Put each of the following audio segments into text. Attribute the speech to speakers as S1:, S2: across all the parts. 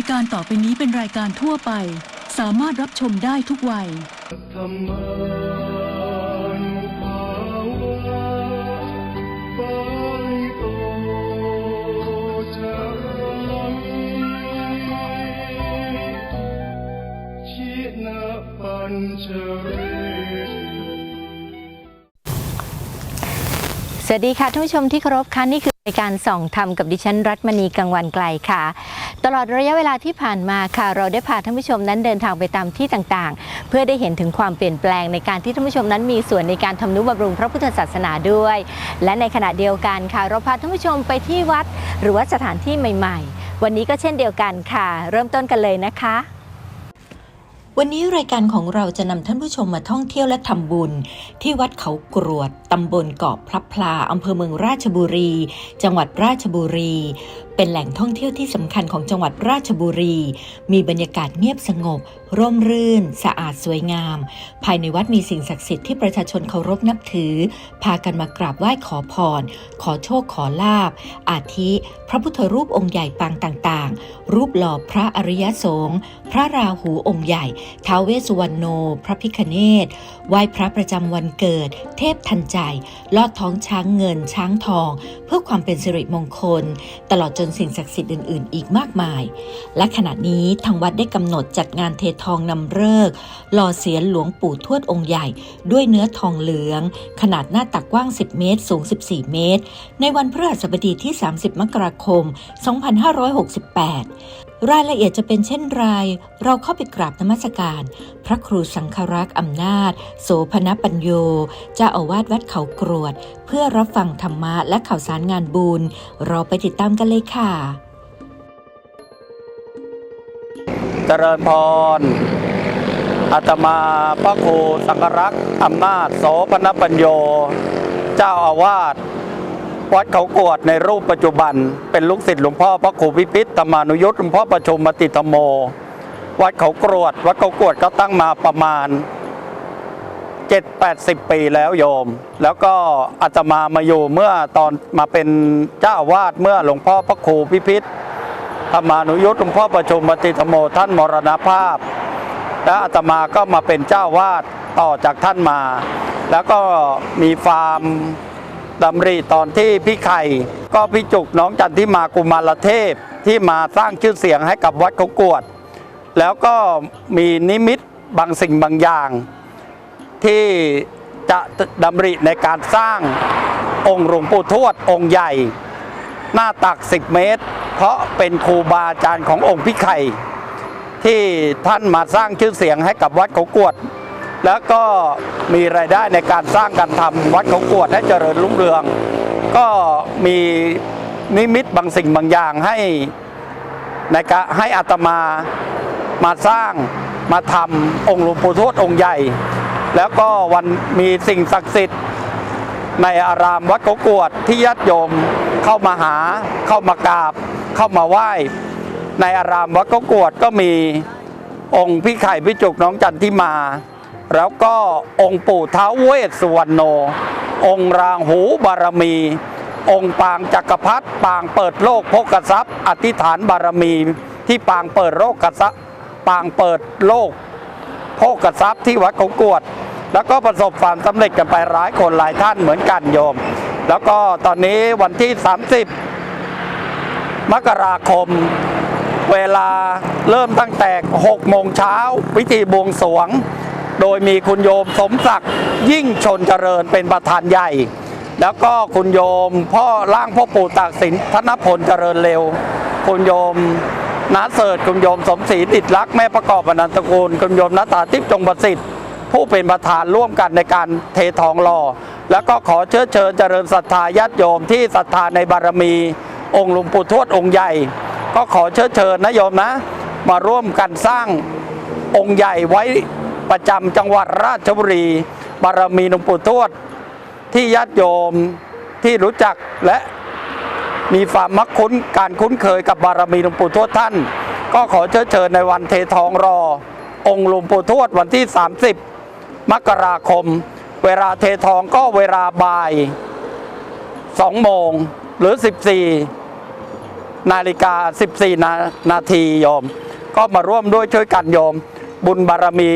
S1: ายการต่อไปนี้เป็นรายการทั่วไป สามารถรับชมได้ทุกวัย
S2: สวัสดีค่ะท่านผู้ชมที่เคารพค่ะนี่คือ รายการส่องธรรมกับดิฉันรัตมณีกังวันไกลค่ะ ตลอดระยะเวลาที่ผ่านมาค่ะ เราได้พาท่านผู้ชมนั้นเดินทางไปตามที่ต่างๆ เพื่อได้เห็นถึงความเปลี่ยนแปลงในการที่ท่านผู้ชมนั้นมีส่วนในการทำนุบำรุงพระพุทธศาสนาด้วย และในขณะเดียวกันค่ะ เราพาท่านผู้ชมไปที่วัด หรือว่าสถานที่ใหม่ ๆ วันนี้ก็เช่นเดียวกันค่ะ เริ่มต้นกันเลยนะคะ วันนี้รายการของเราจะนำท่านผู้ชมมาท่องเที่ยวและทำบุญ ที่วัดเขากรวดตำบลเกาะพลับพลาอำเภอเมืองราชบุรี จังหวัดราชบุรี เป็นแหล่งท่องเที่ยวที่สำคัญของจังหวัดราชบุรี มีบรรยากาศเงียบสงบ ร่มรื่น สะอาดสวยงาม ภายในวัดมีสิ่งศักดิ์สิทธิ์ที่ประชาชนเคารพนับถือ พากันมากราบไหว้ขอพร ขอโชคขอลาบ อาทิ พระพุทธรูปองค์ใหญ่ปางต่างๆ รูปหล่อพระอริยสงฆ์พระราหูองค์ใหญ่ท้าวเวสสุวรรณโน พระพิคเนศไหว้พระประจำวันเกิด เทพทันใจ ลอดท้องช้างเงินช้างทอง เพื่อความเป็นสิริมงคล ตลอดจนสิ่งศักดิ์สิทธิ์อื่น ๆ อีกมากมาย และขณะนี้ทางวัดได้กำหนดจัดงานเททองนำเลิกหล่อเสียนหลวงปู่ทวดองค์ใหญ่ ด้วยเนื้อทองเหลือง ขนาดหน้าตักกว้าง 10 เมตร สูง 14 เมตร ในวันพฤหัสบดีที่ 30 มกราคม 2568 รายละเอียดจะเป็นเช่นไร เราเข้าไปกราบนมัสการ พระครูสังฆรักษ์อำนาจ โสพนปัญโยเจ้าอาวาสวัดเขากรวด เพื่อรับฟังธรรมะและข่าวสารงานบุญ เราไปติดตามกันเลยค่ะ
S3: เจริญพรอาตมาพระครูสังฆรักษ์อำนาจ โสพนปัญโย เจ้าอาวาส วัดเขากวดในรูปปัจจุบัน เป็นลูกศิษย์หลวงพ่อพระครูพิพิธธรรมานุยุทธหลวงพ่อประชุมมติธรรมโม วัดเขากรวด วัดเขากวดก็ตั้งมาประมาณ 7-80 ปีแล้วโยม แล้วก็อาตมามาอยู่เมื่อตอนมาเป็นเจ้าวาสเมื่อหลวงพ่อพระครูพิพิธธรรมานุยุทธหลวงพ่อประชุมมติธรรมโมท่านมรณภาพ และอาตมาก็มาเป็นเจ้าวาดต่อจากท่านมา แล้วก็มีฟาร์ม ดำริตอนที่พี่ไข่ก็พี่จุกน้องจันทิมากุมารเทพที่มาสร้างชื่อเสียงให้กับวัดเขากวด แล้วก็มีนิมิตบางสิ่งบางอย่าง ที่จะดำริในการสร้างองค์หลวงปู่ทวดองค์ใหญ่ หน้าตัก 10 เมตร เพราะเป็นครูบาอาจารย์ขององค์พี่ไข่ที่ท่านมาสร้างชื่อเสียงให้กับวัดเขากวด แล้วก็มีรายได้ในการสร้างการทำวัดเขากวดให้เจริญรุ่งเรือง ก็มีนิมิตบางสิ่งบางอย่างให้ในการให้อาตมามาสร้างมาทำองค์หลวงปู่ทวดองค์ใหญ่ แล้วก็วันมีสิ่งศักดิ์สิทธิ์ ในอารามวัดเขากวดที่ญาติโยมเข้ามาหาเข้ามากราบ เข้ามาไหว้ ในอารามวัดเขากวดก็มีองค์พี่ไข่พี่จุกน้องจันทิมา แล้วก็องค์ปู่ท้าวเวสสุวรรณโน องค์รางหูบารมี องค์ปางจักรพรรดิปางเปิดโลกโภกทรัพย์อธิษฐานบารมี ที่ปางเปิดโลกกทรัพย์ปางเปิดโลกโภกทรัพย์ที่วัดเขากวด แล้วก็ประสบความสำเร็จกันไปหลายคนหลายท่านเหมือนกันโยม แล้วก็ตอนนี้วันที่ 30 มกราคมเวลาเริ่มตั้งแต่ 6 โมงเช้าพิธีบวงสรวง โดยมีคุณโยมสมศักดิ์ยิ่งชนเจริญเป็นประธานใหญ่ แล้วก็คุณโยมพ่อร่างพ่อปู่ตากสินธนพลเจริญเร็ว คุณโยมนาเสิร์ตคุณโยมสมศรีติดรักแม่ประกอบอนันตกูลคุณโยมนัตาทิพย์จงประสิทธิ์ผู้เป็นประธานร่วมกันในการเททองหล่อแล้วก็ขอเชิญเชิญเจริญศรัทธาญาติโยมที่ศรัทธาในบารมี องค์หลวงปู่ทวดองค์ใหญ่ ก็ขอเชิญเชิญนะโยมนะ มาร่วมกันสร้างองค์ใหญ่ไว้ ประจำจังหวัดราชบุรี บารมีหลวงปู่ทวด ที่ญาติโยมที่รู้จักและมีความมักคุ้นการคุ้นเคยกับบารมีหลวงปู่ทวดท่าน ก็ขอเชิญเชิญในวันเททองรอ องค์หลวงปู่ทวดวันที่ 30 มกราคม เวลาเททองก็เวลาบ่าย 2 โมงหรือ 14 นาฬิกา 14 นานาทีโยม ก็มาร่วมด้วยช่วยกันโยม บุญบารมี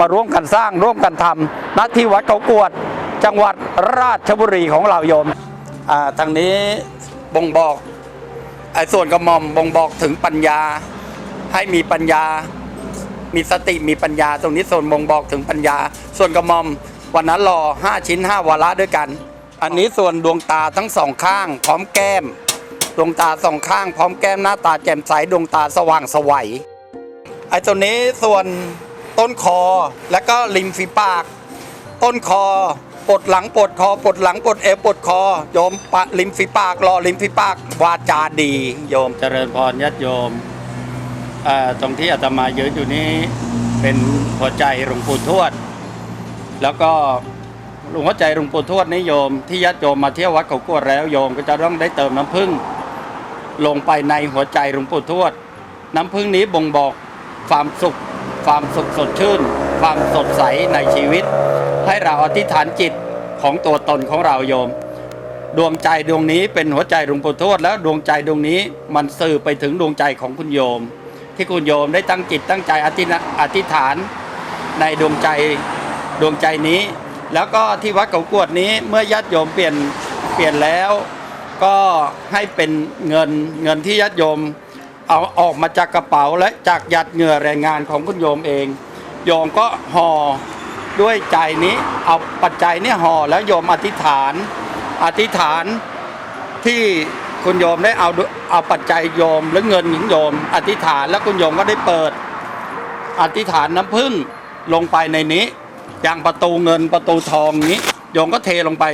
S3: มาร่วมกันสร้างร่วมกันทำณที่วัดเขากวด จังหวัดราชบุรีของเราโยมทางนี้บ่งบอกไอ้ส่วนกระหม่อมบ่งบอกถึงปัญญาให้มีปัญญา มีสติมีปัญญา ตรงนี้ส่วนบ่งบอกถึงปัญญา ส่วนกระหม่อมวันนั้นรอ5ชิ้น5วาระด้วยกัน อันนี้ส่วนดวงตาทั้งสองข้าง พร้อมแก้ม ดวงตาสองข้าง พร้อมแก้มหน้าตาแจ่มใสดวงตาสว่างสวัย ไอ้ตัวนี้ส่วนต้นคอและก็ริมฝีปาก ต้นคอปวดหลังปวดคอปวดหลังปวดเอวปวดคอโยมปะริมฝีปากรอริมฝีปากวาจาดี โยมเจริญพรญาติโยมตรงที่อาตมายืนอยู่นี้เป็นหัวใจหลวงปู่ทวด แล้วก็หลวงหัวใจหลวงปู่ทวดนี่โยมที่ญาติโยมมาเที่ยววัดเขากวดแล้วโยมก็จะต้องได้เติมน้ำผึ้งลงไปในหัวใจหลวงปู่ทวด น้ำผึ้งนี้บ่งบอก ความสุข ความสุขสดชื่น ความสดใสในชีวิต ให้เราอธิษฐานจิตของตัวตนของเราโยม ดวงใจดวงนี้เป็นหัวใจหลวงปู่ทวดแล้วดวงใจดวงนี้มันสื่อไปถึงดวงใจของคุณโยม ที่คุณโยมได้ตั้งจิตตั้งใจอธิษฐานในดวงใจดวงใจนี้ แล้วก็ที่วัดเขากวดนี้เมื่อญาติโยมเปลี่ยนเปลี่ยนแล้ว ก็ให้เป็นเงินเงินที่ญาติโยม เอาออกมาจากกระเป๋าและจากหยัดเหงื่อแรงงานของคุณโยมเอง โยมก็ห่อด้วยใจนี้เอาปัจจัยนี้ห่อแล้วโยมอธิษฐาน อธิษฐานที่คุณโยมได้เอาเอาปัจจัยโยมหรือเงินของโยม อธิษฐานแล้วคุณโยมก็ได้เปิด อธิษฐานน้ำผึ้งลงไปในนี้ อย่างประตูเงินประตูทองนี้ โยมก็เทลงไป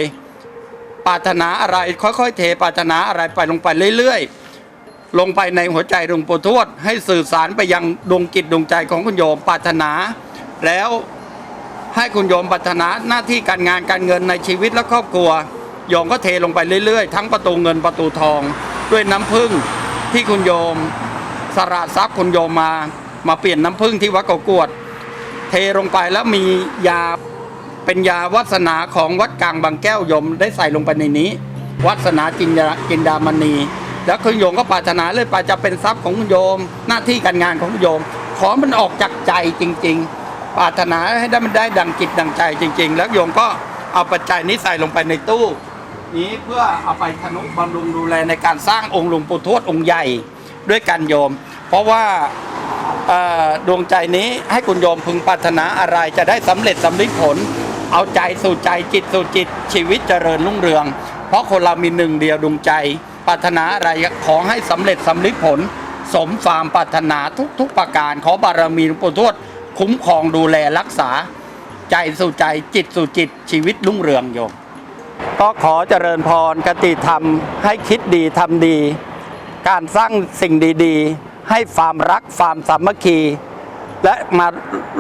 S3: ปรารถนาอะไรค่อยๆ เทปรารถนาอะไรไปลงไปเรื่อยๆ ลงไปในหัวใจหลวงปู่ทวด ให้สื่อสารไปยังดวงจิตดวงใจของคุณโยมปรารถนา แล้วให้คุณโยมปรารถนาหน้าที่การงานการเงินในชีวิตและครอบครัว โยมก็เทลงไปเรื่อยๆ ทั้งประตูเงินประตูทอง ด้วยน้ำผึ้งที่คุณโยมสละทรัพย์คุณโยมมามาเปลี่ยนน้ำผึ้งที่วัดเกากวด เทลงไปแล้วมียาเป็นยาวัสนาของวัดกลางบางแก้วโยมได้ใส่ลงไปในนี้ วัสนาจินดาจินดามณี แล้วคุณโยมก็ปรารถนาเลยไปจะเป็นทรัพย์ของคุณโยม หน้าที่การงานของคุณโยม ขอมันออกจากใจจริง ๆ ปรารถนาให้ได้มันได้ดังจิตดังใจจริง ๆ แล้วโยมก็เอาปัจจัยนี้ใส่ลงไปในตู้ นี้เพื่อเอาไปทนุบำรุงดูแลในการสร้างองค์หลวงปู่ทวดองค์ใหญ่ด้วยกันโยม เพราะว่าดวงใจนี้ให้คุณโยมพึงปรารถนาอะไรจะได้สำเร็จสำลิดผล เอาใจสู่ใจจิตสู่จิตชีวิตเจริญรุ่งเรือง เพราะคนเรามีหนึ่งเดียวดวงใจ ปรารถนาอะไรขอให้สำเร็จสำลิดผล สมความปรารถนาทุกๆประการ ขอบารมีหลวงปู่ทวดคุ้มครองดูแลรักษา ใจสู่ใจจิตสู่จิตชีวิตรุ่งเรืองโยมก็ขอเจริญพรกติธรรมให้คิดดีทำดี การสร้างสิ่งดีๆ ให้ความรักความสามัคคี และมา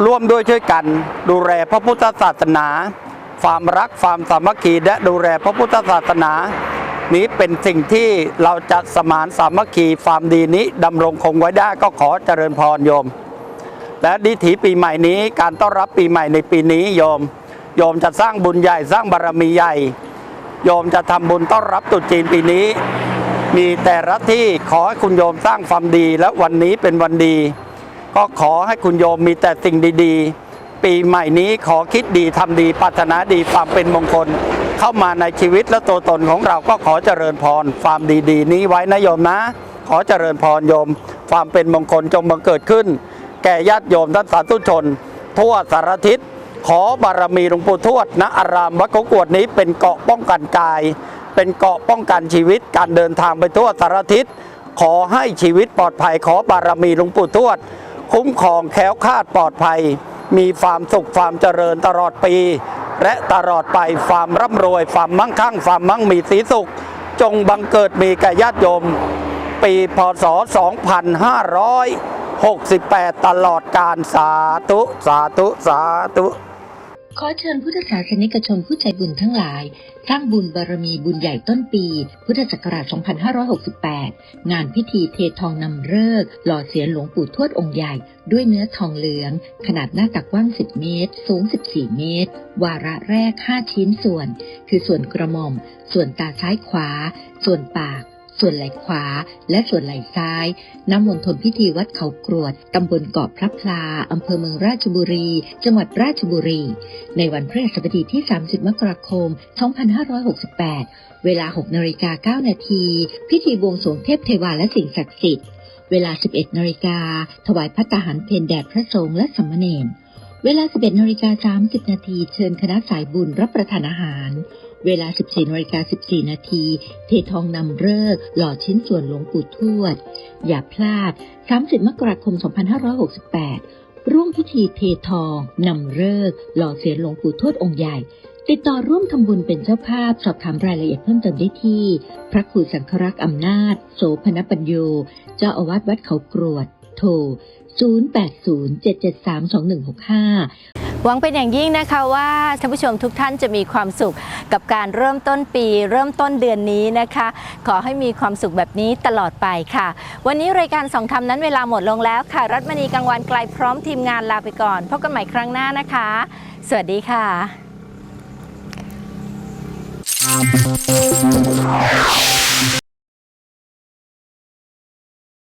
S3: ร่วมด้วยช่วยกันดูแลพระพุทธศาสนา ความรักความสามัคคีและดูแลพระพุทธศาสนา นี้เป็นสิ่งที่เราจะสมานสามัคคีความดีนี้ดำรงคงไว้ได้ก็ขอเจริญพรโยม และดิถีปีใหม่นี้การต้อนรับปีใหม่ในปีนี้โยม โยมจะสร้างบุญใหญ่สร้างบารมีใหญ่ โยมจะทำบุญต้อนรับตุจีนปีนี้ มีแต่ละที่ขอให้คุณโยมสร้างความดีและวันนี้เป็นวันดี ก็ขอให้คุณโยมมีแต่สิ่งดี ๆ ปีใหม่นี้ขอคิดดีทำดีปรารถนาดีความเป็นมงคล เข้ามาในชีวิตและตัวตนของเราก็ขอเจริญพรความดีๆ นี้ไว้นะโยมนะ ขอเจริญพรโยม ความเป็นมงคลจงบังเกิดขึ้น แก่ญาติโยมท่านสาธุชน ทั่วสารทิศขอบารมีหลวงปู่ทวดณอารามวัดเขากวดนี้เป็นเกาะป้องกันกาย เป็นเกาะป้องกันชีวิตการเดินทางไปทั่วสารทิศขอให้ชีวิตปลอดภัยขอบารมีหลวงปู่ทวด คุ้มครองแคล้วคลาดปลอดภัย มีความสุขความเจริญตลอดปี และตลอดไปความร่ำรวยความมั่งคั่งความมั่งมีสีสุข จงบังเกิดมีแก่ญาติโยม ปีพศ 2568 ตลอดการสาธุ สาธุ สาธุ
S2: ขอเชิญพุทธศาสนิกชนผู้ใจบุญทั้งหลาย สร้างบุญบารมีบุญใหญ่ต้นปี พุทธศักราช 2568 งานพิธีเททองนำเลิกหล่อเสียนหลวงปู่ทวดองค์ใหญ่ ด้วยเนื้อทองเหลือง ขนาดหน้าตักกว้าง 10 เมตร สูง 14 เมตร วาระแรก 5 ชิ้นส่วน คือส่วนกระหม่อม ส่วนตาซ้ายขวา ส่วนปาก ส่วนไหล่ขวา และส่วนไหล่ซ้ายณมณฑลพิธีวัดเขากรวด ตำบลเกาะพระพลา อำเภอเมืองราชบุรี จังหวัดราชบุรี ในวันพฤหัสบดีที่ 30 มกราคม 2568 เวลา 6นาฬิกา9นาที พิธีบวงสรวงเทพเทวาและสิ่งศักดิ์สิทธิ์ เวลา 11นาฬิกา ถวายพัตตาหารเพนแด่พระสงฆ์และสามเณร เวลา 11นาฬิกา30นาที เชิญคณะสายบุญรับประทานอาหาร เวลา 14นาฬิกา14 นาที เททองนำเลิกหล่อชิ้นส่วนหลวงปู่ทวด อย่าพลาด 30 มกราคม 2568 ร่วมพิธีเททองนำเลิกหล่อเสียนหลวงปู่ทวดองค์ใหญ่ ติดต่อร่วมทำบุญเป็นเจ้าภาพ สอบถามรายละเอียดเพิ่มเติมได้ที่ พระครูสังฆรักษ์อำนาจ โสพนปัญโย เจ้าอาวาสวัดเขากรวด โทร 0807732165
S4: หวังเป็นอย่างยิ่งนะคะว่าท่านผู้ชมทุกท่านจะมีความสุขกับการเริ่มต้นปี เริ่มต้นเดือนนี้นะคะ ขอให้มีความสุขแบบนี้ตลอดไปค่ะ วันนี้รายการสองธรรมนั้นเวลาหมดลงแล้วค่ะ รัฐมณีกลางวันไกลพร้อมทีมงานลาไปก่อนพบกันใหม่ครั้งหน้านะคะ สวัสดีค่ะ